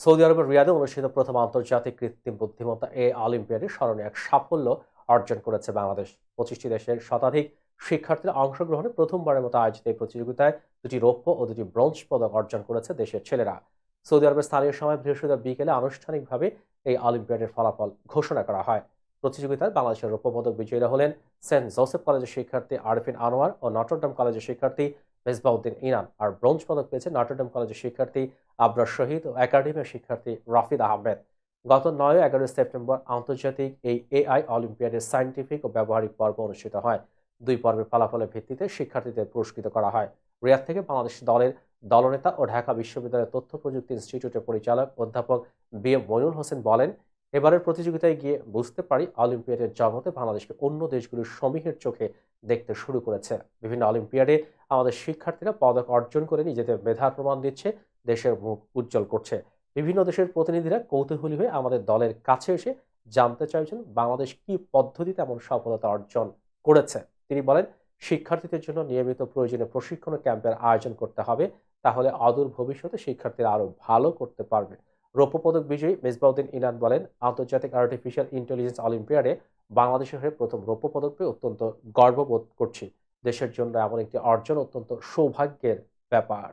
Saudi আরবের রিয়াদে অনুষ্ঠিত প্রথম আন্তর্জাতিক কৃত্রিম বুদ্ধিমত্তা এ অলিম্পিয়াডে স্মরণীয় এক সাফল্য অর্জন করেছে বাংলাদেশ। পঁচিশটি দেশের শতাধিক শিক্ষার্থীরা অংশগ্রহণে প্রথমবারের মতো আয়োজিত এই প্রতিযোগিতায় দুটি রৌপ্য ও দুটি ব্রোঞ্জ পদক অর্জন করেছে দেশের ছেলেরা। সৌদি আরবের স্থানীয় সময় বৃহস্পতিবার বিকেলে আনুষ্ঠানিকভাবে এই অলিম্পিয়াডের ফলাফল ঘোষণা করা হয়। প্রতিযোগিতায় বাংলাদেশের রৌপ্য পদক বিজয়ীরা হলেন সেন্ট জোসেফ কলেজের শিক্ষার্থী আরফিন আনোয়ার ও নটরডাম কলেজের শিক্ষার্থী মেজবাউদ্দিন ইনান আর ব্রোঞ্জ পদক পেয়েছে নটরডাম কলেজের শিক্ষার্থী আবরার শহীদ ও একাডেমির শিক্ষার্থী রাফিদ আহমেদ। গত নয় এগারো সেপ্টেম্বর আন্তর্জাতিক এই এআই অলিম্পিয়াডের সায়েন্টিফিক ও ব্যবহারিক পর্ব অনুষ্ঠিত হয়। দুই পর্বের ফলাফলের ভিত্তিতে শিক্ষার্থীদের পুরস্কৃত করা হয়। রিয়াদ থেকে বাংলাদেশ দলের দলনেতা ও ঢাকা বিশ্ববিদ্যালয়ের তথ্য প্রযুক্তি ইনস্টিটিউটের পরিচালক অধ্যাপক বি এম মইনুল হোসেন বলেন, এবারের প্রতিযোগিতায় গিয়ে বুঝতে পারি অলিম্পিয়াডের জগতে বাংলাদেশকে অন্য দেশগুলির সমীহের চোখে দেখতে শুরু করেছে। বিভিন্ন অলিম্পিয়াডে আমাদের শিক্ষার্থীরা পদক অর্জন করে নিজেদের মেধার প্রমাণ দিচ্ছে, দেশের মুখ উজ্জ্বল করছে। বিভিন্ন দেশের প্রতিনিধিরা কৌতূহলী হয়ে আমাদের দলের কাছে এসে জানতে চাইছেন বাংলাদেশ কি পদ্ধতিতে এমন সফলতা অর্জন করেছে। তিনি বলেন, শিক্ষার্থীদের জন্য নিয়মিত প্রয়োজনীয় প্রশিক্ষণ ক্যাম্পের আয়োজন করতে হবে, তাহলে অদূর ভবিষ্যতে শিক্ষার্থীরা আরও ভালো করতে পারবে। রৌপ্য পদক বিজয়ী মেজবাউদ্দিন ইনান বলেন, আন্তর্জাতিক আর্টিফিশিয়াল ইন্টেলিজেন্স অলিম্পিয়াডে বাংলাদেশের হয়ে প্রথম রৌপ্য পদক পেয়ে অত্যন্ত গর্ববোধ করছি। দেশের জন্য এমন একটি অর্জন অত্যন্ত সৌভাগ্যের ব্যাপার।